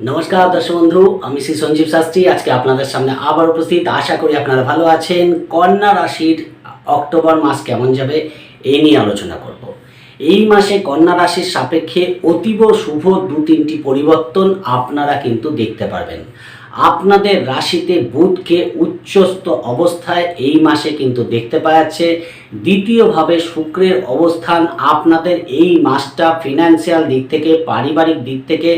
নমস্কার দর্শক বন্ধু, আমি শ্রী সঞ্জীব শাস্ত্রী। আজকে আপনাদের সামনে আবার উপস্থিত। আশা করি আপনারা ভালো আছেন। কন্যা রাশির অক্টোবর মাস কেমন যাবে এই নিয়ে আলোচনা করব। এই মাসে কন্যা রাশির সাপেক্ষে অতীব শুভ দু তিনটি পরিবর্তন আপনারা কিন্তু দেখতে পারবেন। আপনাদের রাশিতে বুধকে উচ্চস্থ অবস্থায় এই মাসে কিন্তু দেখতে পাওয়া যাচ্ছে। দ্বিতীয়ভাবে শুক্রের অবস্থান আপনাদের এই মাসটা ফিনান্সিয়াল দিক থেকে, পারিবারিক দিক থেকে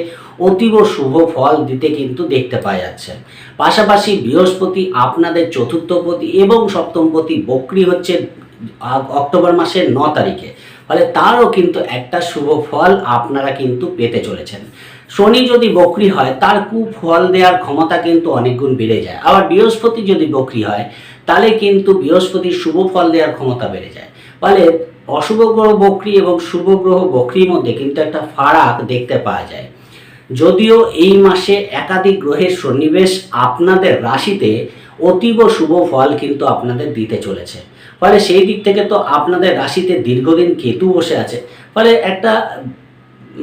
অতীব শুভ ফল দিতে কিন্তু দেখতে পাওয়া যাচ্ছে। পাশাপাশি বৃহস্পতি আপনাদের চতুর্থপতি এবং সপ্তমপতি বক্রি হচ্ছে অক্টোবর মাসের ন তারিখে। ফলে তারও কিন্তু একটা শুভ ফল আপনারা কিন্তু পেতে চলেছেন। শনি যদি বক্রি হয়, তার কুফল দেওয়ার ক্ষমতা কিন্তু অনেক গুণ বেড়ে যায়। আবার বৃহস্পতি যদি বক্রি হয়, তাহলে কিন্তু বৃহস্পতির শুভ ফল দেওয়ার ক্ষমতা বেড়ে যায়। ফলে অশুভ গ্রহ বক্রি এবং শুভ গ্রহ বক্রির মধ্যে কিন্তু একটা ফারাক দেখতে পাওয়া যায়। যদিও এই মাসে একাধিক গ্রহের সন্নিবেশ আপনাদের রাশিতে অতীব শুভ ফল কিন্তু আপনাদের দিতে চলেছে। ফলে সেই দিক থেকে তো আপনাদের রাশিতে দীর্ঘদিন কেতু বসে আছে। ফলে একটা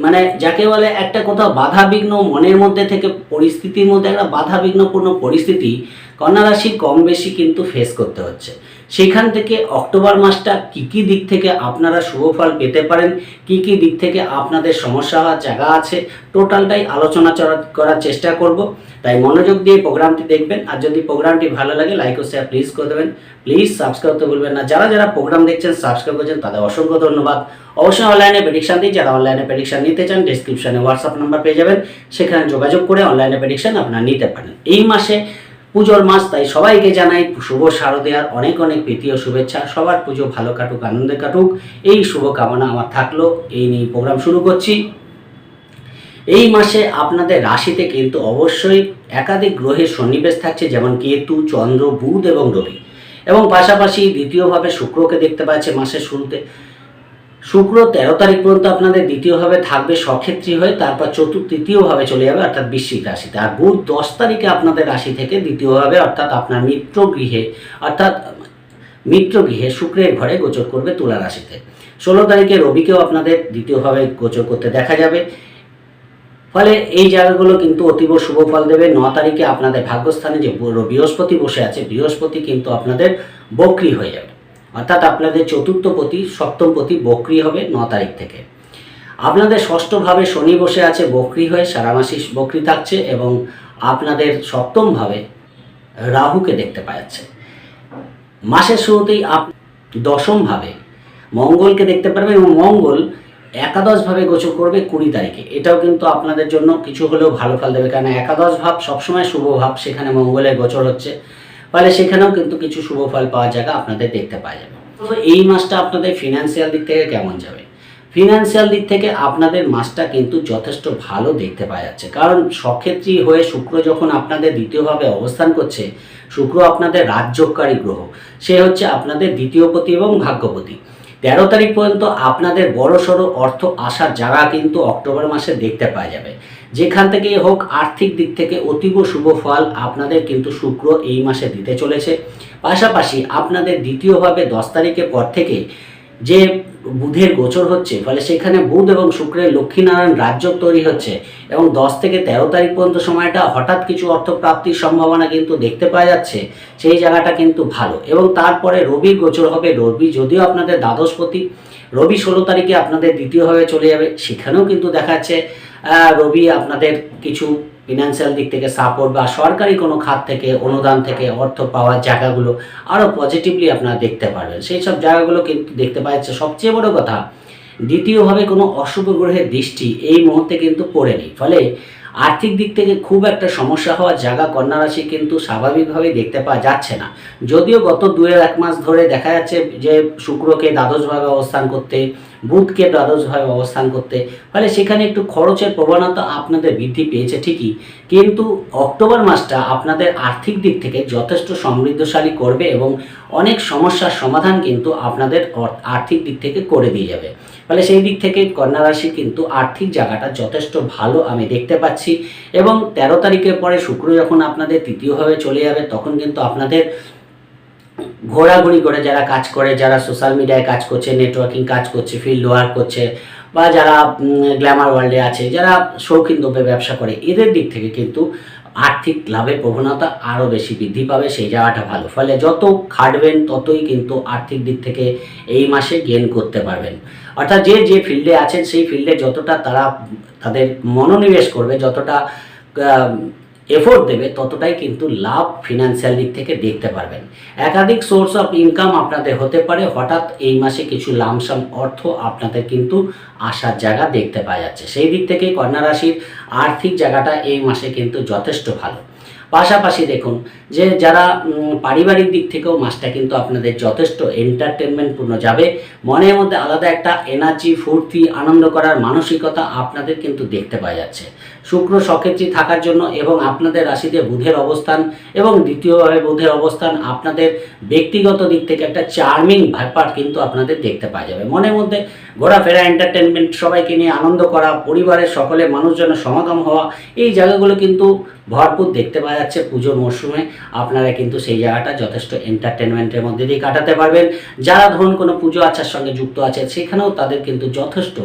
মানে যাকে বলে একটা কোথাও বাধাবিঘ্ন মনের মধ্যে থেকে পরিস্থিতির মধ্যে একটা বাধাবিঘ্নপূর্ণ পরিস্থিতি কন্যা রাশি কম বেশি কিন্তু ফেস করতে হচ্ছে। সেখান থেকে অক্টোবর মাসটা কী কী দিক থেকে আপনারা শুভ ফল পেতে পারেন, কী কী দিক থেকে আপনাদের সমস্যা হওয়ার জায়গা আছে, টোটালটাই আলোচনা করার চেষ্টা করব। তাই মনোযোগ দিয়ে প্রোগ্রামটি দেখবেন, আর যদি প্রোগ্রামটি ভালো লাগে লাইক ও শেয়ার প্লিজ করে দেবেন। প্লিজ সাবস্ক্রাইব করতে ভুলবেন না। যারা যারা প্রোগ্রাম দেখছেন সাবস্ক্রাইব করছেন, তাদের অসংখ্য ধন্যবাদ। অবশ্যই অনলাইনে প্রেডিকশান দিই যারা অনলাইনে প্রেডিকশন নিতে চান ডিসক্রিপশনে হোয়াটসঅ্যাপ নাম্বার পেয়ে যাবেন। সেখানে যোগাযোগ করে অনলাইনে প্রেডিকশান আপনারা নিতে পারেন। এই মাসে পুজোর মাস, তাই সবাইকে জানাই শুভ শারদীয়ার অনেক অনেক প্রীতি ও শুভেচ্ছা। সবার পুজো ভালো কাটুক, আনন্দে কাটুক। এই শুভ কামনা আমার থাকল। এই নিয়ে প্রোগ্রাম শুরু করছি। এই মাসে আপনাদের রাশিতে কিন্তু অবশ্যই একাধিক গ্রহের সন্নিবেশ থাকছে, যেমন কেতু, চন্দ্র, বুধ এবং রবি। এবং পাশাপাশি দ্বিতীয়ভাবে শুক্রকে দেখতে পাচ্ছে মাসের শুরুতে। শুক্র তেরো তারিখ পর্যন্ত আপনাদের দ্বিতীয়ভাবে থাকবে সক্ষেত্রী হয়ে, তারপর চতুর্থ, তৃতীয়ভাবে চলে যাবে, অর্থাৎ বৃশ্চিক রাশিতে। আর বুধ দশ তারিখে আপনাদের রাশি থেকে দ্বিতীয়ভাবে, অর্থাৎ আপনার মিত্র গৃহে, অর্থাৎ মিত্র গৃহে শুক্রের ঘরে গোচর করবে তুলা রাশিতে। ষোলো তারিখে রবিকেও আপনাদের দ্বিতীয়ভাবে গোচর করতে দেখা যাবে। ফলে এই জায়গাগুলো কিন্তু অতীব শুভ ফল দেবে। ন তারিখে আপনাদের ভাগ্যস্থানে যে বৃহস্পতি বসে আছে, বৃহস্পতি কিন্তু আপনাদের বক্রি হয়ে যাবে। অর্থাৎ আপনাদের চতুর্থপতি সপ্তমপতি বক্রি হবে ন তারিখ থেকে। আপনাদের ষষ্ঠভাবে শনি বসে আছে, বক্রি হয়ে সারা মাসি বক্রি থাকছে এবং আপনাদের সপ্তমভাবে রাহুকে দেখতে পাওয়া যাচ্ছে মাসের শুরুতেই আপ দশমভাবে মঙ্গলকে দেখতে পারবেন এবং মঙ্গল একাদশভাবে গোচর করবে কুড়ি তারিখে। এটাও কিন্তু আপনাদের জন্য কিছু হলেও ভালো ফল দেবে। কারণ একাদশ ভাব সবসময় শুভ ভাব, সেখানে মঙ্গলের গোচর হচ্ছে। ফলে সেখানেও কিন্তু কিছু শুভ ফল পাওয়ার জায়গা আপনাদের দেখতে পাওয়া যাবে। তো এই মাসটা আপনাদের ফিনান্সিয়াল দিক থেকে কেমন যাবে? ফিনান্সিয়াল দিক থেকে আপনাদের মাসটা কিন্তু যথেষ্ট ভালো দেখতে পাওয়া যাচ্ছে। কারণ সক্ষেত্রী হয়ে শুক্র যখন আপনাদের দ্বিতীয়ভাবে অবস্থান করছে, শুক্র আপনাদের রাজ্যকারী গ্রহ। সে হচ্ছে আপনাদের দ্বিতীয়পতি এবং ভাগ্যপতি। তেরো তারিখ পর্যন্ত আপনাদের বড় সড়ো অর্থ আসার জায়গা কিন্তু অক্টোবর মাসে দেখতে পাওয়া যাবে। যেখান থেকে হোক আর্থিক দিক থেকে অতীব শুভ ফল আপনাদের কিন্তু শুক্র এই মাসে দিতে চলেছে। পাশাপাশি আপনাদের দ্বিতীয়ভাবে দশ তারিখের পর থেকে যে বুধের গোচর হচ্ছে, ফলে সেখানে বুধ এবং শুক্রের লক্ষ্মীনারায়ণ রাজ্য তৈরি হচ্ছে এবং দশ থেকে তেরো তারিখ পর্যন্ত সময়টা হঠাৎ কিছু অর্থ প্রাপ্তির সম্ভাবনা কিন্তু দেখতে পাওয়া যাচ্ছে, সেই জায়গাটা কিন্তু ভালো। এবং তারপরে রবি গোচর হবে, রবি যদিও আপনাদের দ্বাদশপতি, রবি ষোলো তারিখে আপনাদের দ্বিতীয়ভাবে চলে যাবে, সেখানেও কিন্তু দেখাচ্ছে রবি আপনাদের কিছু ফিনান্সিয়াল দিক থেকে সাপোর্ট বা সরকারি কোনো খাত থেকে, অনুদান থেকে অর্থ পাওয়ার জায়গাগুলো আরও পজিটিভলি আপনারা দেখতে পারবেন। সেই সব জায়গাগুলো কিন্তু দেখতে পাওয়া যাচ্ছে। সবচেয়ে বড় কথা, দ্বিতীয়ভাবে কোনো অশুভ গ্রহের দৃষ্টি এই মুহূর্তে কিন্তু পড়েনি। ফলে আর্থিক দিক থেকে খুব একটা সমস্যা হওয়ার জায়গা কন্যা রাশি কিন্তু স্বাভাবিকভাবেই দেখতে পাওয়া যাচ্ছে না। যদিও গত দু এক মাস ধরে দেখা যাচ্ছে যে শুক্রকে দ্বাদশভাবে অবস্থান করতে বুধকে দ্বাদশভাবে অবস্থান করতে। ফলে সেখানে একটু খরচের প্রবণতা আপনাদের বৃদ্ধি পেয়েছে ঠিকই। কিন্তু অক্টোবর মাসটা আপনাদের আর্থিক দিক থেকে যথেষ্ট সমৃদ্ধশালী করবে এবং অনেক সমস্যার সমাধান কিন্তু আপনাদের আর্থিক দিক থেকে করে দিয়ে যাবে। ফলে সেই দিক থেকে কন্যা রাশি কিন্তু আর্থিক জায়গাটা যথেষ্ট ভালো আমি দেখতে পাচ্ছি। এবং তেরো তারিখের পরে শুক্র যখন আপনাদের তৃতীয়ভাবে চলে যাবে, তখন কিন্তু আপনাদের ঘোরাঘুরি করে যারা কাজ করে, যারা সোশ্যাল মিডিয়ায় কাজ করছে নেটওয়ার্কিং কাজ করছে ফিল্ড ওয়ার্ক করছে, বা যারা গ্ল্যামার ওয়ার্ল্ডে আছে, যারা শৌখিন দ্রব্যে ব্যবসা করে, এদের দিক থেকে কিন্তু আর্থিক লাভের প্রবণতা আরও বেশি বৃদ্ধি পাবে, সেই জায়গাটা ভালো। ফলে যত খাটবেন, ততই কিন্তু আর্থিক দিক থেকে এই মাসে গেন করতে পারবেন। অর্থাৎ যে যে ফিল্ডে আছেন, সেই ফিল্ডে যতটা তারা তাদের মনোনিবেশ করবে, যতটা এফোর্ট দেবে, ততটাই কিন্তু লাভ ফিনান্সিয়াল দিক থেকে দেখতে পারবেন। একাধিক সোর্স অফ ইনকাম আপনাদের হতে পারে, হঠাৎ এই মাসে কিছু লামসাম অর্থ আপনাদের কিন্তু আসার জায়গা দেখতে পাওয়া যাচ্ছে। সেই দিক থেকে কন্যা রাশির আর্থিক জায়গাটা এই মাসে কিন্তু যথেষ্ট ভালো। পাশাপাশি দেখুন যে যারা পারিবারিক দিক থেকেও মাসটা কিন্তু আপনাদের যথেষ্ট এন্টারটেনমেন্টপূর্ণ যাবে। মনের মধ্যে আলাদা একটা এনার্জি ফুর্তি, আনন্দ করার মানসিকতা আপনাদের কিন্তু দেখতে পাওয়া যাচ্ছে। শুক্র সক্ষেত্রী থাকার জন্য এবং আপনাদের রাশিতে বুধের অবস্থান এবং দ্বিতীয়ভাবে বুধের অবস্থান আপনাদের ব্যক্তিগত দিক থেকে একটা চার্মিং ব্যাপার কিন্তু আপনাদের দেখতে পাওয়া যাবে। মনের মধ্যে ঘোরাফেরা এন্টারটেনমেন্ট সবাইকে নিয়ে আনন্দ করা, পরিবারের সকলে মানুষজনের সমাগম হওয়া, এই জায়গাগুলো কিন্তু ভরপুর দেখতে পাওয়া যাচ্ছে পুজোর মরশুমে। আপনারা কিন্তু সেই জায়গাটা যথেষ্ট এন্টারটেনমেন্টের মধ্যে দিয়ে কাটাতে পারবেন। যারা ধরুন কোনো পুজো আচার সঙ্গে যুক্ত আছে, সেখানেও তাদের কিন্তু যথেষ্ট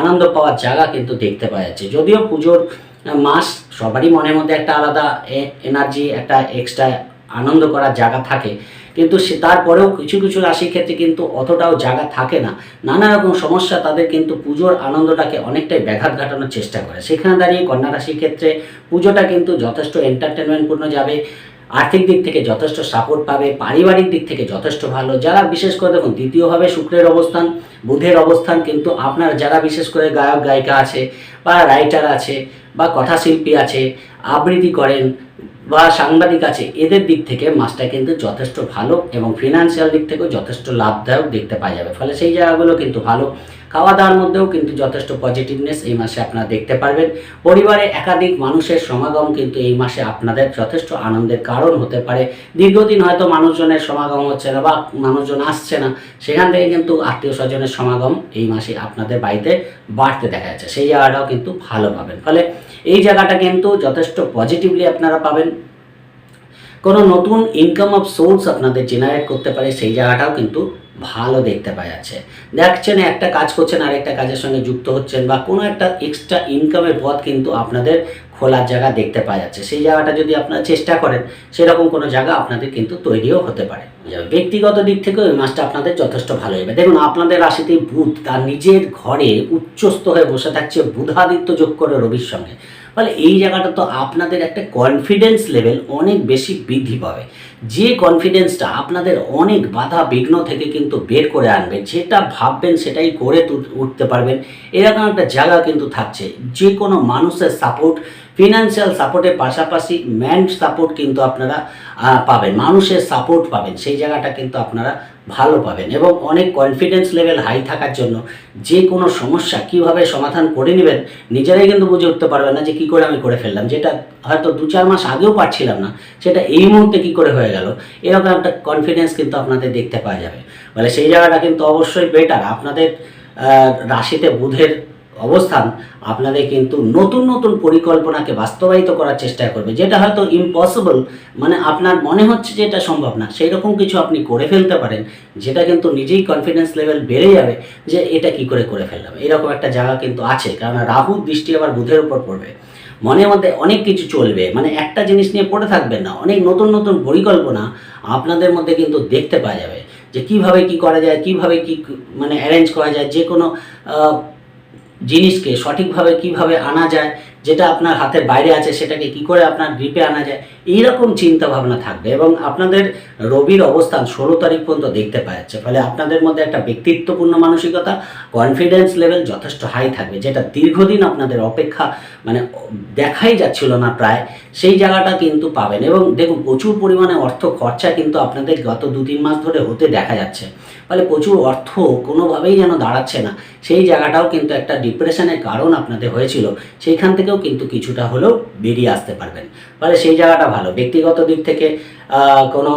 আনন্দ পাওয়ার জায়গা কিন্তু দেখতে পাওয়া যাচ্ছে। যদিও পুজোর মাস সবারই মনের মধ্যে একটা আলাদা এনার্জি একটা এক্সট্রা আনন্দ করার জায়গা থাকে। কিন্তু সে, তারপরেও কিছু কিছু রাশির ক্ষেত্রে কিন্তু অতটাও জায়গা থাকে না। নানা রকম সমস্যা তাদের কিন্তু পুজোর আনন্দটাকে অনেকটাই ব্যাঘাত ঘটানোর চেষ্টা করে। সেখানে দাঁড়িয়ে কন্যা রাশির ক্ষেত্রে পুজোটা কিন্তু যথেষ্ট এন্টারটেনমেন্টপূর্ণ যাবে, আর্থিক দিক থেকে যথেষ্ট সাপোর্ট পাবে, পারিবারিক দিক থেকে যথেষ্ট ভালো। যারা বিশেষ করে দেখুন, দ্বিতীয়ভাবে শুক্রের অবস্থান, বুধের অবস্থান কিন্তু আপনার যারা বিশেষ করে গায়ক, গায়িকা আছে বা রাইটার আছে বা কথাশিল্পী আছে, আবৃত্তি করেন বা সাংবাদিক আছে, এদের দিক থেকে মাসটা কিন্তু যথেষ্ট ভালো এবং ফিনান্সিয়াল দিক থেকেও যথেষ্ট লাভদায়ক দেখতে পাওয়া যাবে। ফলে সেই জায়গাগুলো কিন্তু ভালো। খাওয়া দাওয়ার মধ্যেও কিন্তু যথেষ্ট পজিটিভনেস এই মাসে আপনারা দেখতে পারবেন। পরিবারে একাধিক মানুষের সমাগম কিন্তু এই মাসে আপনাদের যথেষ্ট আনন্দের কারণ হতে পারে। দীর্ঘদিন হয়তো মানুষজনের সমাগম হচ্ছে না বা মানুষজন আসছে না, সেখান থেকে কিন্তু আত্মীয় স্বজনের সমাগম এই মাসে আপনাদের বাড়িতে বাড়তে দেখা যাচ্ছে। সেই জায়গাটাও কিন্তু ভালো পাবেন। ফলে এই জায়গাটা কিন্তু যথেষ্ট পজিটিভলি আপনারা পাবেন। কোনো নতুন ইনকাম অফ সোর্স আপনাদের জেনারেট করতে পারে, সেই জায়গাটাও কিন্তু ভালো দেখতে পাওয়া যাচ্ছে। দেখছেন, একটা কাজ করছেন, আরেকটা কাজের সঙ্গে যুক্ত হচ্ছেন, বা কোনো একটা এক্সট্রা ইনকামের পথ কিন্তু আপনাদের খোলার জায়গা দেখতে পাওয়া যাচ্ছে। সেই জায়গাটা যদি আপনারা চেষ্টা করেন, সেরকম কোনো জায়গা আপনাদের কিন্তু তৈরিও হতে পারে। ব্যক্তিগত দিক থেকেও ওই মাসটা আপনাদের যথেষ্ট ভালো হবে দেখুন, আপনাদের রাশিতে বুধ তার নিজের ঘরে উচ্চস্থ হয়ে বসে থাকছে বুধাদিত্য যোগ করে রবির সঙ্গে। ফলে এই জায়গাটা তো আপনাদের একটা কনফিডেন্স লেভেল অনেক বেশি বৃদ্ধি পাবে। যে কনফিডেন্সটা আপনাদের অনেক বাধা বিঘ্ন থেকে কিন্তু বের করে আনবে, যেটা ভাববেন সেটাই করে উঠতে পারবেন। এরকম একটা জায়গা কিন্তু থাকছে। যে কোনো মানুষের সাপোর্ট ফিনান্সিয়াল সাপোর্টের পাশাপাশি ম্যান সাপোর্ট কিন্তু আপনারা পাবেন। মানুষের সাপোর্ট পাবেন। সেই জায়গাটা কিন্তু আপনারা ভালো পাবেন। এবং অনেক কনফিডেন্স লেভেল হাই থাকার জন্য যে কোনো সমস্যা কীভাবে সমাধান করে নেবেন, নিজেরাই কিন্তু বুঝে উঠতে পারবেন না যে কী করে আমি করে ফেললাম। যেটা হয়তো দু চার মাস আগেও পারছিলাম না, সেটা এই মুহূর্তে কী করে হয়ে গেল, এরকম একটা কনফিডেন্স কিন্তু আপনাদের দেখতে পাওয়া যাবে। বলে সেই জায়গাটা কিন্তু অবশ্যই বেটার আপনাদের রাশিতে বুধের অবস্থান, আপনাদের কিন্তু নতুন নতুন পরিকল্পনাকে বাস্তবায়িত করার চেষ্টা করবে, যেটা হয়তো ইম্পসিবল মানে আপনার মনে হচ্ছে যে এটা সম্ভব না সেই রকম কিছু আপনি করে ফেলতে পারেন, যেটা কিন্তু নিজেই কনফিডেন্স লেভেল বেড়ে যাবে যে এটা কি করে করে ফেললাম। এরকম একটা জায়গা কিন্তু আছে কারণ রাহু দৃষ্টি আবার বুধের উপর পড়বে। মনের মধ্যে অনেক কিছু চলবে মানে একটা জিনিস নিয়ে পড়ে থাকবেন না, অনেক নতুন নতুন পরিকল্পনা আপনাদের মধ্যে কিন্তু দেখতে পাওয়া যাবে, যে কীভাবে কি করা যায়, কীভাবে কি মানে অ্যারেঞ্জ করা যায়, যে কোনো জিনিসকে সঠিকভাবে কীভাবে আনা যায়, যেটা আপনার হাতের বাইরে আছে, সেটাকে কি করে আপনার গ্রিপে আনা যায় এইরকম চিন্তা ভাবনা থাকবে এবং আপনাদের রবির অবস্থান ষোলো তারিখ পর্যন্ত দেখতে পাওয়া যাচ্ছে। ফলে আপনাদের মধ্যে একটা ব্যক্তিত্বপূর্ণ মানসিকতা কনফিডেন্স লেভেল যথেষ্ট হাই থাকবে, যেটা দীর্ঘদিন আপনাদের অপেক্ষা মানে দেখাই যাচ্ছিল না প্রায়। সেই জায়গাটা কিন্তু পাবেন এবং দেখুন, প্রচুর পরিমাণে অর্থ খরচা কিন্তু আপনাদের গত দু তিন মাস ধরে হতে দেখা যাচ্ছে। ফলে প্রচুর অর্থ কোনোভাবেই যেন দাঁড়াচ্ছে না। সেই জায়গাটাও কিন্তু একটা ডিপ্রেশনের কারণ আপনাদের হয়েছিল। সেইখান থেকেও কিন্তু কিছুটা হলেও বেরিয়ে আসতে পারবেন। ফলে সেই জায়গাটা ভালো। ব্যক্তিগত দিক থেকে কোনো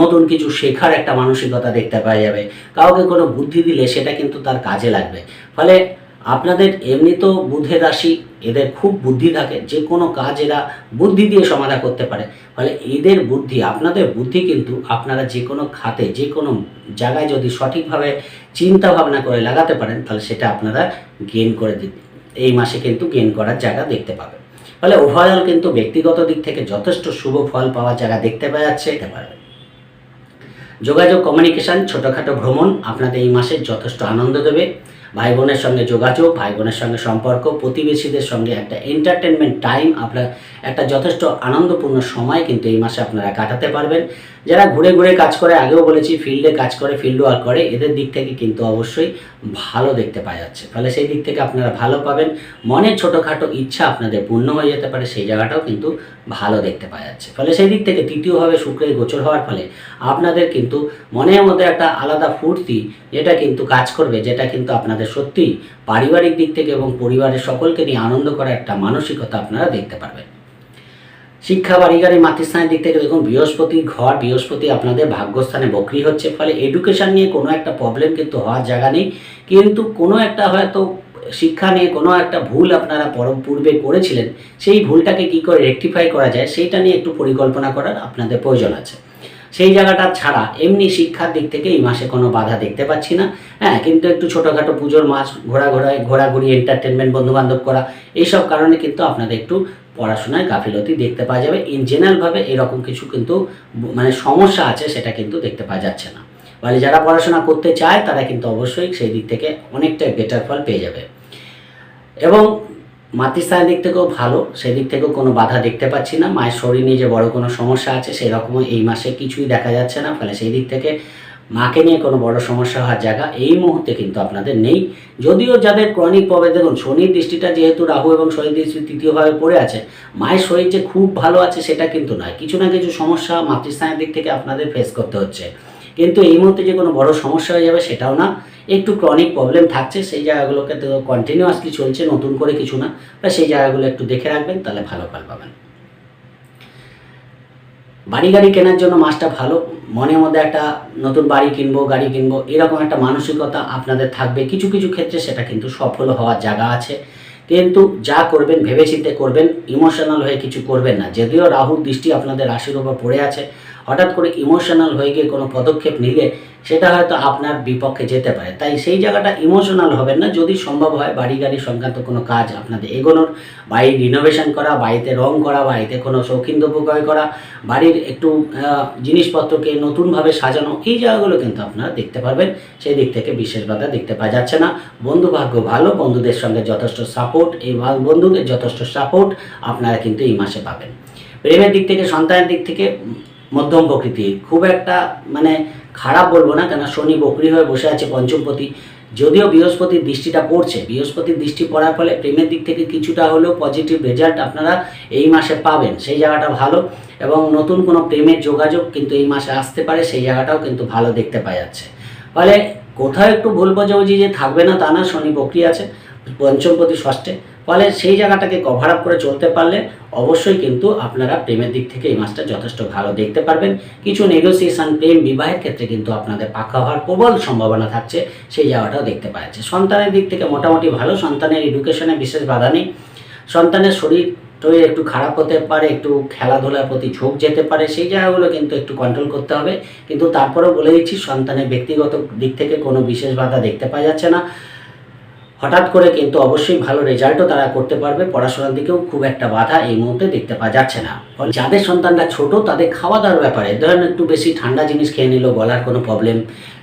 নতুন কিছু শেখার একটা মানসিকতা দেখতে পাওয়া যাবে। কাউকে কোনো বুদ্ধি দিলে সেটা কিন্তু তার কাজে লাগবে। ফলে আপনাদের এমনি তো বুধের রাশি এদের খুব বুদ্ধি থাকে। যে কোনো কাজ এরা বুদ্ধি দিয়ে সমাধান করতে পারে। ফলে এদের বুদ্ধি, আপনাদের বুদ্ধি কিন্তু আপনারা যে কোনো খাতে, যে কোনো জায়গায় যদি সঠিকভাবে চিন্তা ভাবনা করে লাগাতে পারেন, তাহলে সেটা আপনারা গেন করে দিন এই মাসে কিন্তু গেন করার জায়গা দেখতে পাবেন। ফলে ওভারঅল কিন্তু ব্যক্তিগত দিক থেকে যথেষ্ট শুভ ফল পাওয়ার জায়গা দেখতে পাওয়া যাচ্ছে এতে পারবেন যোগাযোগ কমিউনিকেশন, ছোটোখাটো ভ্রমণ, আপনাদের এই মাসে যথেষ্ট আনন্দ দেবে। ভাই বোনের সঙ্গে যোগাযোগ ভাই বোনের সঙ্গে সম্পর্ক, প্রতিবেশীদের সঙ্গে একটা এন্টারটেনমেন্ট টাইম আপনার একটা যথেষ্ট আনন্দপূর্ণ সময় কিন্তু এই মাসে আপনারা কাটাতে পারবেন। যারা ঘুরে ঘুরে কাজ করে, আগেও বলেছি ফিল্ডে কাজ করে ফিল্ড ওয়ার্ক করে, এদের দিক থেকে কিন্তু অবশ্যই ভালো দেখতে পাওয়া যাচ্ছে। ফলে সেই দিক থেকে আপনারা ভালো পাবেন। মনের ছোটোখাটো ইচ্ছা আপনাদের পূর্ণ হয়ে যেতে পারে, সেই জায়গাটাও কিন্তু ভালো দেখতে পাওয়া যাচ্ছে। ফলে সেই দিক থেকে তৃতীয়ভাবে শুক্রের গোচর হওয়ার ফলে আপনাদের কিন্তু মনের মধ্যে একটা আলাদা ফুর্তি, যেটা কিন্তু কাজ করবে, যেটা কিন্তু আপনাদের সত্যিই পারিবারিক দিক থেকে এবং পরিবারের সকলকে নিয়ে আনন্দ করার একটা মানসিকতা আপনারা দেখতে পারবেন। শিক্ষা বাড়িগাড়ি মাতৃস্থানের দিক থেকে দেখুন, বৃহস্পতি ঘর, বৃহস্পতি আপনাদের ভাগ্যস্থানে বকরি হচ্ছে। ফলে এডুকেশন নিয়ে কোনো একটা প্রবলেম কিন্তু হওয়ার জায়গা নেই। কিন্তু কোনো একটা হয়তো শিক্ষা নিয়ে কোনো একটা ভুল আপনারা পর পূর্বে করেছিলেন, সেই ভুলটাকে কি করে রেকটিফাই করা যায়, সেইটা নিয়ে একটু পরিকল্পনা করার আপনাদের প্রয়োজন আছে। সেই জায়গাটা ছাড়া এমনি শিক্ষার দিক থেকে এই মাসে কোনো বাধা দেখতে পাচ্ছি না। হ্যাঁ কিন্তু একটু ছোটোখাটো পুজোর মাস, ঘোরাঘোরায়, ঘোরাঘুরি এন্টারটেনমেন্ট বন্ধুবান্ধব করা, এইসব কারণে কিন্তু আপনাদের একটু পড়াশোনায় গাফিলতি দেখতে পাওয়া যাবে। ইন জেনারেলভাবে এরকম কিছু কিন্তু মানে সমস্যা আছে সেটা কিন্তু দেখতে পাওয়া যাচ্ছে না। ফলে যারা পড়াশোনা করতে চায়, তারা কিন্তু অবশ্যই সেই দিক থেকে অনেকটাই বেটার ফল পেয়ে যাবে। এবং মাতৃস্থানের দিক থেকেও ভালো, সেই দিক থেকেও কোনো বাধা দেখতে পাচ্ছি না। মায়ের শরীর নিয়ে যে বড় কোনো সমস্যা আছে সেই রকমও এই মাসে কিছুই দেখা যাচ্ছে না। ফলে সেই দিক থেকে মাকে নিয়ে কোনো বড় সমস্যা হওয়ার জায়গা এই মুহূর্তে কিন্তু আপনাদের নেই। যদিও যাদের ক্রনিক প্রবে দেখুন, শনির দৃষ্টিটা যেহেতু রাহু এবং শনির দৃষ্টি তৃতীয়ভাবে পড়ে আছে, মায়ের শরীর যে খুব ভালো আছে সেটা কিন্তু নয়। কিছু না কিছু সমস্যা মাতৃস্থানের দিক থেকে আপনাদের ফেস করতে হচ্ছে। কিন্তু এই মুহূর্তে যে কোনো বড় সমস্যা হয়ে যাবে সেটাও না। একটু ক্রনিক প্রবলেম থাকছে, সেই জায়গাগুলোকে তো কন্টিনিউয়াসলি চলছে, নতুন করে কিছু না। সেই জায়গাগুলো একটু দেখে রাখবেন, তাহলে ভালো ফল পাবেন। বাড়ি গাড়ি কেনার জন্য মাসটা ভালো, মনের মধ্যে একটা নতুন বাড়ি কিনবো, গাড়ি কিনবো, এরকম একটা মানসিকতা আপনাদের থাকবে। কিছু কিছু ক্ষেত্রে সেটা কিন্তু সফল হওয়ার জায়গা আছে। কিন্তু যা করবেন, ভেবেচিন্তে করবেন ইমোশনাল হয়ে কিছু করবেন না। যদিও রাহুর দৃষ্টি আপনাদের রাশির ওপর পড়ে আছে, হঠাৎ করে ইমোশনাল হয়ে গিয়ে কোনো পদক্ষেপ নিলে সেটা হয়তো আপনার বিপক্ষে যেতে পারে। তাই সেই জায়গাটা ইমোশনাল হবেন না। যদি সম্ভব হয় বাড়ি গাড়ি সংক্রান্ত কোনো কাজ আপনাদের এগোনোর বাড়ি রিনোভেশন করা, বাড়িতে রং করা, বাড়িতে কোনো শৌখিন দ্রব্য ক্রয় করা, বাড়ির একটু জিনিসপত্রকে নতুনভাবে সাজানো, এই জায়গাগুলো কিন্তু আপনারা দেখতে পারবেন। সেই দিক থেকে বিশেষ বাধা দেখতে পাওয়া যাচ্ছে না। বন্ধু ভাগ্য ভালো, বন্ধুদের সঙ্গে যথেষ্ট সাপোর্ট এই বন্ধুদের যথেষ্ট সাপোর্ট আপনারা কিন্তু এই মাসে পাবেন। প্রেমের দিক থেকে, সন্তানের দিক থেকে মধ্যম প্রকৃতি। খুব একটা মানে খারাপ বলব না কেন শনি বকরি হয়ে বসে আছে পঞ্চমপতি। যদিও বৃহস্পতির দৃষ্টিটা পড়ছে, বৃহস্পতির দৃষ্টি পড়ার ফলে প্রেমের দিক থেকে কিছুটা হলেও পজিটিভ রেজাল্ট আপনারা এই মাসে পাবেন। সেই জায়গাটা ভালো এবং নতুন কোনো প্রেমের যোগাযোগ কিন্তু এই মাসে আসতে পারে, সেই জায়গাটাও কিন্তু ভালো দেখতে পাওয়া যাচ্ছে। ফলে কোথাও একটু ভুল বোঝাবুঝি যে থাকবে না তা না, শনি বকরি আছে, পঞ্চমপতি ষষ্ঠে। ফলে সেই জায়গাটাকে কভার আপ করে চলতে পারলে অবশ্যই কিন্তু আপনারা প্রেমের দিক থেকে এই মাসটা যথেষ্ট ভালো দেখতে পারবেন। কিছু নেগোসিয়েশন প্রেম, বিবাহের ক্ষেত্রে কিন্তু আপনাদের পাকা হওয়ার প্রবল সম্ভাবনা থাকছে, সেই জায়গাটাও দেখতে পাওয়া যাচ্ছে। সন্তানের দিক থেকে মোটামুটি ভালো, সন্তানের এডুকেশনে বিশেষ বাধা নেই। সন্তানের শরীর টরীর একটু খারাপ হতে পারে, একটু খেলাধুলার প্রতি ঝোঁক যেতে পারে, সেই জায়গাগুলো কিন্তু একটু কন্ট্রোল করতে হবে। কিন্তু তারপরেও বলে দিচ্ছি, সন্তানের ব্যক্তিগত দিক থেকে কোনো বিশেষ বাধা দেখতে পাওয়া যাচ্ছে না। হঠাৎ করে কিন্তু অবশ্যই ভালো রেজাল্টও তারা করতে পারবে। পড়াশোনার দিকেও খুব একটা বাধা এই মুহূর্তে দেখতে পাওয়া যাচ্ছে না। যাদের সন্তানরা ছোট, তাদের খাওয়া দাওয়ার ব্যাপারে ধরেন একটু বেশি ঠান্ডা জিনিস খেয়ে নিল, গলার কোনো প্রবলেম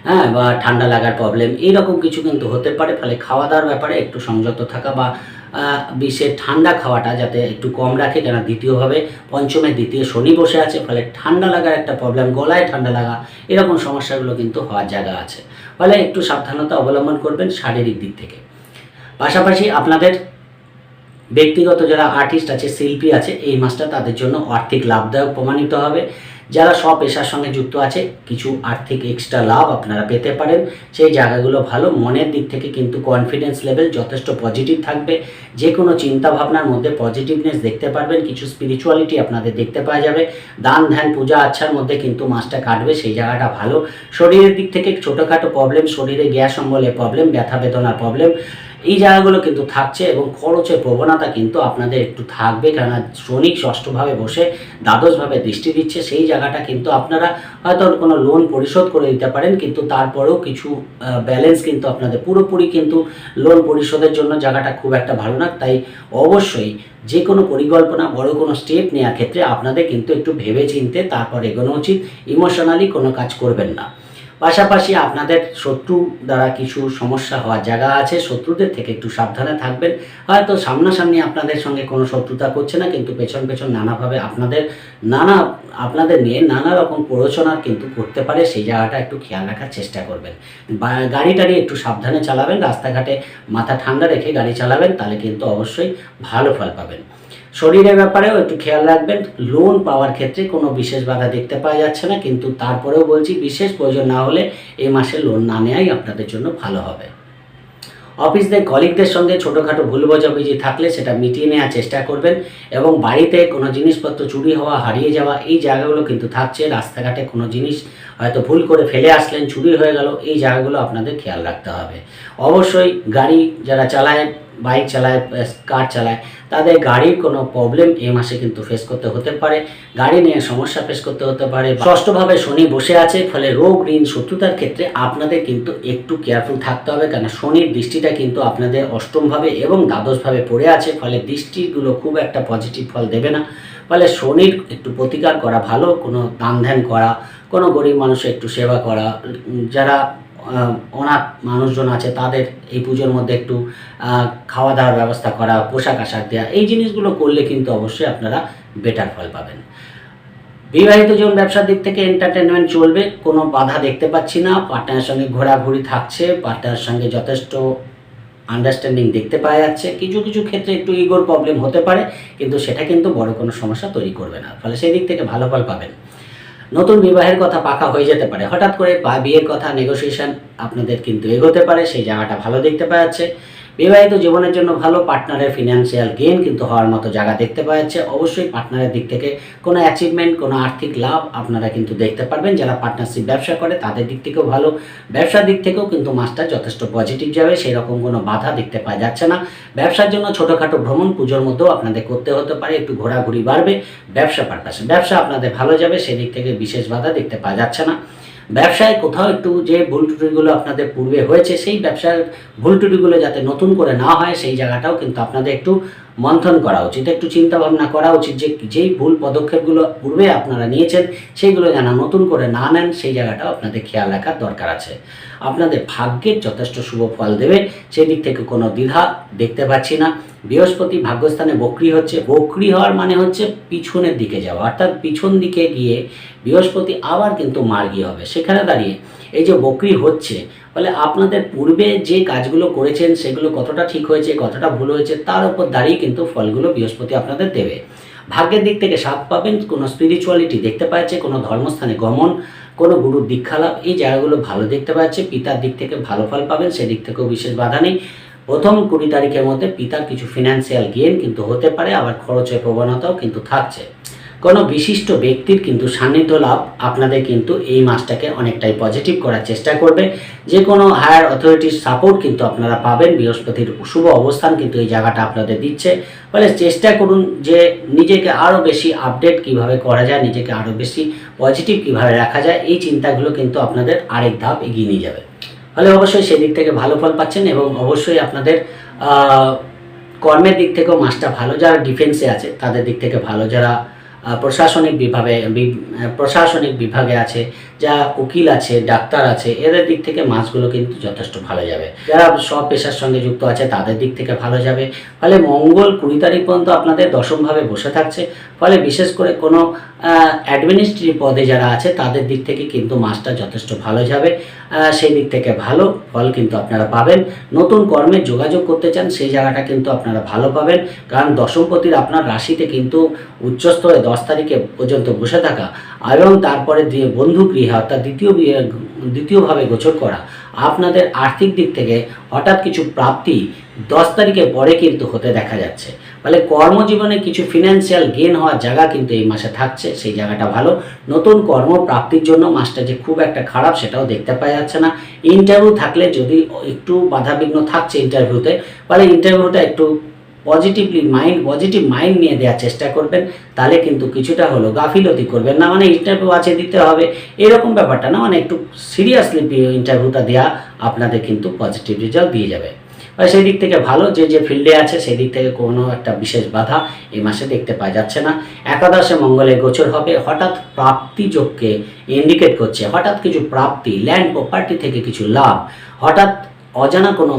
হ্যাঁ বা ঠান্ডা লাগার প্রবলেম এইরকম কিছু কিন্তু হতে পারে। ফলে খাওয়া দাওয়ার ব্যাপারে একটু সংযত থাকা বা বিশেষ ঠান্ডা খাওয়াটা যাতে একটু কম রাখে কেন দ্বিতীয়ভাবে পঞ্চমের দ্বিতীয় শনি বসে আছে, ফলে ঠান্ডা লাগার একটা প্রবলেম গলায় ঠান্ডা লাগা, এরকম সমস্যাগুলো কিন্তু হওয়ার জায়গা আছে। ফলে একটু সাবধানতা অবলম্বন করবেন শারীরিক দিক থেকে। পাশাপাশি আপনাদের ব্যক্তিগত যারা আর্টিস্ট আছে, শিল্পী আছে, এই মাসটা তাদের জন্য আর্থিক লাভদায়ক প্রমাণিত হবে। যারা সব পেশার সঙ্গে যুক্ত আছে, কিছু আর্থিক এক্সট্রা লাভ আপনারা পেতে পারেন। সেই জায়গাগুলো ভালো, মনের দিক থেকে কিন্তু কনফিডেন্স লেভেল যথেষ্ট পজিটিভ থাকবে। যে কোনো চিন্তা ভাবনার মধ্যে পজিটিভনেস দেখতে পারবেন, কিছু স্পিরিচুয়ালিটি আপনাদের দেখতে পাওয়া যাবে। দান, ধ্যান, পূজা, আচ্ছার মধ্যে কিন্তু মাসটা কাটবে, সেই জায়গাটা ভালো। শরীরের দিক থেকে ছোটোখাটো প্রবলেম শরীরে গ্যাস অম্বলের প্রবলেম ব্যথা বেদনার প্রবলেম এই জায়গাগুলো কিন্তু থাকছে এবং খরচের প্রবণতা কিন্তু আপনাদের একটু থাকবে। কেননা শনি ষষ্ঠভাবে বসে দ্বাদশভাবে দৃষ্টি দিচ্ছে, সেই জায়গাটা কিন্তু আপনারা হয়তো কোনো লোন পরিশোধ করে দিতে পারেন, কিন্তু তারপরেও কিছু ব্যালেন্স কিন্তু আপনাদের পুরোপুরি কিন্তু লোন পরিশোধের জন্য জায়গাটা খুব একটা ভালো না। তাই অবশ্যই যে কোনো পরিকল্পনা, বড় কোনো স্টেপ নেওয়ার ক্ষেত্রে আপনাদের কিন্তু একটু ভেবে চিনতে তারপর এগোনো উচিত। ইমোশনালি কোনো কাজ করবেন না। পাশাপাশি আপনাদের শত্রু দ্বারা কিছু সমস্যা হওয়ার জায়গা আছে, শত্রুদের থেকে একটু সাবধানে থাকবেন। হয়তো সামনাসামনি আপনাদের সঙ্গে কোনো শত্রুতা করছে না, কিন্তু পেছন পেছন নানাভাবে আপনাদের নানা, আপনাদের নিয়ে নানা রকম প্ররোচনা কিন্তু করতে পারে, সেই জায়গাটা একটু খেয়াল রাখার চেষ্টা করবেন। গাড়ি টাড়ি একটু সাবধানে চালাবেন, রাস্তাঘাটে মাথা ঠান্ডা রেখে গাড়ি চালাবেন, তাহলে কিন্তু অবশ্যই ভালো ফল পাবেন। শরীরের ব্যাপারেও একটু খেয়াল রাখবেন লোন পাওয়ার ক্ষেত্রে কোনো বিশেষ বাধা দেখতে পাওয়া যাচ্ছে না, কিন্তু তারপরেও বলছি বিশেষ প্রয়োজন না হলে এই মাসে লোন না নেওয়াই আপনাদের জন্য ভালো হবে। অফিসদের কলিগদের সঙ্গে ছোটোখাটো ভুল বোঝাবুঝি থাকলে সেটা মিটিয়ে নেওয়ার চেষ্টা করবেন এবং বাড়িতে কোনো জিনিসপত্র চুরি হওয়া, হারিয়ে যাওয়া, এই জায়গাগুলো কিন্তু থাকছে, রাস্তাঘাটে কোনো জিনিস হয়তো ভুল করে ফেলে আসলেন, চুরি হয়ে গেল, এই জায়গাগুলো আপনাদের খেয়াল রাখতে হবে। অবশ্যই গাড়ি যারা চালায় বাইক চালায় কার চালায়, তাদের গাড়ির কোনো প্রবলেম এই মাসে কিন্তু ফেস করতে হতে পারে। গাড়ি নিয়ে সমস্যা ফেস করতে হতে পারে ষষ্ঠভাবে শনি বসে আছে, ফলে রোগ, ঋণ, শত্রুতার ক্ষেত্রে আপনাদের কিন্তু একটু কেয়ারফুল থাকতে হবে কারণ শনির দৃষ্টিটা কিন্তু আপনাদের অষ্টমভাবে এবং দ্বাদশভাবে পড়ে আছে, ফলে দৃষ্টিগুলো খুব একটা পজিটিভ ফল দেবে না। ফলে শনির একটু প্রতিকার করা ভালো, কোনো দান ধ্যান করা, কোনো গরিব মানুষের একটু সেবা করা যারা অনাথ মানুষজন আছে, তাদের এই পুজোর মধ্যে একটু খাওয়া দাওয়ার ব্যবস্থা করা, পোশাক আশাক দেওয়া এই জিনিসগুলো করলে কিন্তু অবশ্যই আপনারা বেটার ফল পাবেন। বিবাহিত জীবন ব্যবসার দিক থেকে এন্টারটেনমেন্ট চলবে, কোনো বাধা দেখতে পাচ্ছি না পার্টনারের সঙ্গে ঘোরাঘুরি থাকছে পার্টনারের সঙ্গে যথেষ্ট আন্ডারস্ট্যান্ডিং দেখতে পাওয়া যাচ্ছে, কিছু কিছু ক্ষেত্রে একটু ইগোর প্রবলেম হতে পারে, কিন্তু সেটা কিন্তু বড় কোনো সমস্যা তৈরি করবে না, ফলে সেই দিক থেকে ভালো ফল পাবেন। নতুন বিবাহের কথা পাকা হয়ে যেতে পারে। হঠাৎ করে বিয়ের কথা নেগোসিয়েশন আপনাদের কিন্তু এগোতে পারে, সেই জায়গাটা ভালো দেখতে পাওয়া যাচ্ছে। বিবাহিত জীবনের জন্য ভালো পার্টনারের ফিনান্সিয়াল গেইন কিন্তু হওয়ার মতো জায়গা দেখতে পাওয়া যাচ্ছে। অবশ্যই পার্টনারের দিক থেকে কোনো অ্যাচিভমেন্ট কোনো আর্থিক লাভ আপনারা কিন্তু দেখতে পারবেন। যারা পার্টনারশিপ ব্যবসা করে, তাদের দিক থেকেও ভালো। ব্যবসার দিক থেকেও কিন্তু মাসটা যথেষ্ট পজিটিভ যাবে সেই রকম কোনো বাধা দেখতে পাওয়া যাচ্ছে না। ব্যবসার জন্য ছোটোখাটো ভ্রমণ পুজোর মধ্যেও আপনাদের করতে হতে পারে, একটু ঘোরাঘুরি বাড়বে, ব্যবসা পারপাসে ব্যবসা আপনাদের ভালো যাবে, সেদিক থেকে বিশেষ বাধা দেখতে পাওয়া যাচ্ছে না। ব্যবসায় কোথাও একটু যে ভুল ত্রুটিগুলো আপনাদের পূর্বে হয়েছে, সেই ব্যবসার ভুল ত্রুটিগুলো যাতে নতুন করে না হয়, সেই জায়গাটাও কিন্তু আপনাদের একটু মন্থন করা উচিত। একটু চিন্তা ভাবনা করা উচিত যে যেই ভুল পদক্ষেপগুলো পূর্বে আপনারা নিয়েছেন, সেইগুলো যেন নতুন করে না নেন, সেই জায়গাটাও আপনাদের খেয়াল রাখার দরকার আছে। আপনাদের ভাগ্যের যথেষ্ট শুভ ফল দেবে সেই দিক থেকে কোনো দ্বিধা দেখতে পাচ্ছি না। বৃহস্পতি ভাগ্যস্থানে বক্রি হচ্ছে। বক্রি হওয়ার মানে হচ্ছে পিছনের দিকে যাওয়া। অর্থাৎ পিছন দিকে গিয়ে বৃহস্পতি আবার কিন্তু মার্গী হবে। সেখানে দাঁড়িয়ে এই যে বক্রি হচ্ছে ফলে আপনাদের পূর্বে যে কাজগুলো করেছেন, সেগুলো কতটা ঠিক হয়েছে, কতটা ভুল হয়েছে, তার উপর দাঁড়িয়ে কিন্তু ফলগুলো বৃহস্পতি আপনাদের দেবে। ভাগ্যের দিক থেকে সাথ পাবেন, কোনো স্পিরিচুয়ালিটি দেখতে পাচ্ছে, কোনো ধর্মস্থানে গমন, কোনো গুরুর দীক্ষা লাভ এই জায়গাগুলো ভালো দেখতে পাচ্ছে, পিতার দিক থেকে ভালো ফল পাবেন, সেদিক থেকেও বিশেষ বাধা নেই। প্রথম কুড়ি তারিখের মধ্যে পিতার কিছু ফিনান্সিয়াল গেন কিন্তু হতে পারে, আবার খরচের প্রবণতাও কিন্তু থাকছে। কোনো বিশিষ্ট ব্যক্তির কিন্তু সান্নিধ্য লাভ আপনাদের কিন্তু এই মাসটাকে অনেকটাই পজিটিভ করার চেষ্টা করবে। যে কোনো হায়ার অথরিটির সাপোর্ট কিন্তু আপনারা পাবেন, বৃহস্পতির শুভ অবস্থান কিন্তু এই জায়গাটা আপনাদের দিচ্ছে। ফলে চেষ্টা করুন যে নিজেকে আরও বেশি আপডেট কীভাবে করা যায়, নিজেকে আরও বেশি পজিটিভ কীভাবে রাখা যায়, এই চিন্তাগুলো কিন্তু আপনাদের আরেক ধাপ এগিয়ে নিয়ে যাবে। ফলে অবশ্যই সেদিক থেকে ভালো ফল পাচ্ছেন এবং অবশ্যই আপনাদের কর্মের দিক থেকেও মাসটা ভালো যারা ডিফেন্সে আছে, তাদের দিক থেকে ভালো যারা প্রশাসনিক বিভাগে প্রশাসনিক বিভাগে আছে যা উকিল আছে, ডাক্তার আছে, এদের দিক থেকে মাছগুলো কিন্তু যথেষ্ট ভালো যাবে। যারা সব পেশার সঙ্গে যুক্ত আছে, তাদের দিক থেকে ভালো যাবে। ফলে মঙ্গল কুড়ি তারিখ পর্যন্ত আপনাদের দশমভাবে বসে থাকছে। ফলে বিশেষ করে কোনো অ্যাডমিনিস্ট্রেটিভ পদে যারা আছে, তাদের দিক থেকে কিন্তু মাছটা যথেষ্ট ভালো যাবে। সেই দিক থেকে ভালো ফল কিন্তু আপনারা পাবেন। নতুন কর্মে যোগাযোগ করতে চান, সেই জায়গাটা কিন্তু আপনারা ভালো পাবেন। কারণ দশমপতির আপনার রাশিতে কিন্তু উচ্চস্তরে দশ তারিখে পর্যন্ত বসে থাকা এবং তারপরে দিয়ে বন্ধু গৃহে অর্থাৎ দ্বিতীয় দ্বিতীয়ভাবে গোচর করা, আপনাদের আর্থিক দিক থেকে হঠাৎ কিছু প্রাপ্তি দশ তারিখের পরে কিন্তু হতে দেখা যাচ্ছে। ফলে কর্মজীবনে কিছু ফিনান্সিয়াল গেন হওয়ার জায়গা কিন্তু এই মাসে থাকছে, সেই জায়গাটা ভালো। নতুন কর্মপ্রাপ্তির জন্য মাসটা যে খুব একটা খারাপ সেটাও দেখতে পাওয়া যাচ্ছে না। ইন্টারভিউ থাকলে যদি একটু বাধাবিঘ্ন থাকছে ইন্টারভিউতে ফলে ইন্টারভিউটা একটু পজিটিভলি মাইন্ড পজিটিভ মাইন্ড নিয়ে দেওয়ার চেষ্টা করবেন, তাহলে কিন্তু কিছুটা হলো গাফিলতি করবেন না। মানে ইন্টারভিউ আছে, দিতে হবে। এরকম ব্যাপারটা না মানে একটু সিরিয়াসলি ইন্টারভিউটা দেওয়া আপনাদের কিন্তু পজিটিভ রেজাল্ট দিয়ে যাবে। আর সেই দিক থেকে ভালো, যে যে ফিল্ডে আছে সেই দিক থেকে কোনো একটা বিশেষ বাধা এই মাসে দেখতে পাওয়া যাচ্ছে না। একাদশে মঙ্গলে গোচর হবে। হঠাৎ প্রাপ্তি যোগকে ইন্ডিকেট করছে। হঠাৎ কিছু প্রাপ্তি ল্যান্ড প্রপার্টি থেকে কিছু লাভ। হঠাৎ অজানা কোনো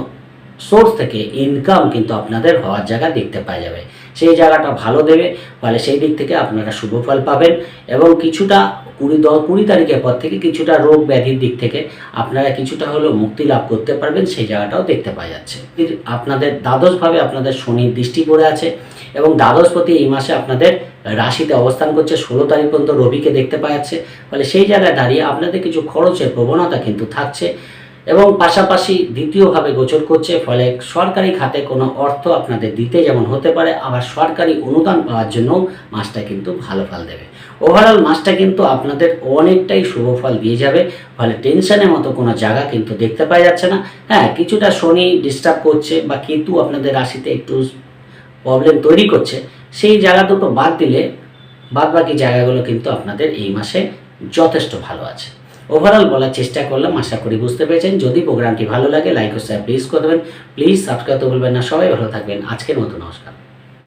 সোর্স থেকে ইনকাম কিন্তু আপনাদের হওয়ার জায়গা দেখতে পাওয়া যাবে। সেই জায়গাটা ভালো দেবে, ফলে সেই দিক থেকে আপনারা শুভ ফল পাবেন এবং কিছুটা কুড়ি দশ কুড়ি তারিখের পর থেকে কিছুটা রোগ ব্যাধির দিক থেকে আপনারা কিছুটা হলেও মুক্তি লাভ করতে পারবেন, সেই জায়গাটাও দেখতে পাওয়া যাচ্ছে। আপনাদের দ্বাদশভাবে আপনাদের শনির দৃষ্টি পড়ে আছে এবং দ্বাদশপতি এই মাসে আপনাদের রাশিতে অবস্থান করছে, ষোলো তারিখ পর্যন্ত রবিকে দেখতে পাওয়া যাচ্ছে। ফলে সেই জায়গায় দাঁড়িয়ে আপনাদের কিছু খরচের প্রবণতা কিন্তু থাকছে। এবং পাশাপাশি দ্বিতীয়ভাবে গোচর করছে, ফলে সরকারি খাতে কোনো অর্থ আপনাদের দিতে যেমন হতে পারে, আবার সরকারি অনুদান পাওয়ার জন্য মাসটা কিন্তু ভালো ফল দেবে। ওভারঅল মাসটা কিন্তু আপনাদের অনেকটাই শুভ ফল দিয়ে যাবে, ফলে টেনশনের মতো কোনো জায়গা কিন্তু দেখতে পাওয়া যাচ্ছে না। হ্যাঁ কিছুটা শনি ডিস্টার্ব করছে বা কেতু আপনাদের রাশিতে একটু প্রবলেম তৈরি করছে, সেই জায়গা দুটো বাদ দিলে বাদ বাকি জায়গাগুলো কিন্তু আপনাদের এই মাসে যথেষ্ট ভালো আছে। ওভারঅল বলার চেষ্টা করলাম, আশা করি বুঝতে পেরেছেন। যদি প্রোগ্রামটি ভালো লাগে লাইক ও শেয়ার প্লিজ করে দেবেন। প্লিজ সাবস্ক্রাইব তো বলবেন না, সবাই ভালো থাকবেন। আজকের মতো নমস্কার।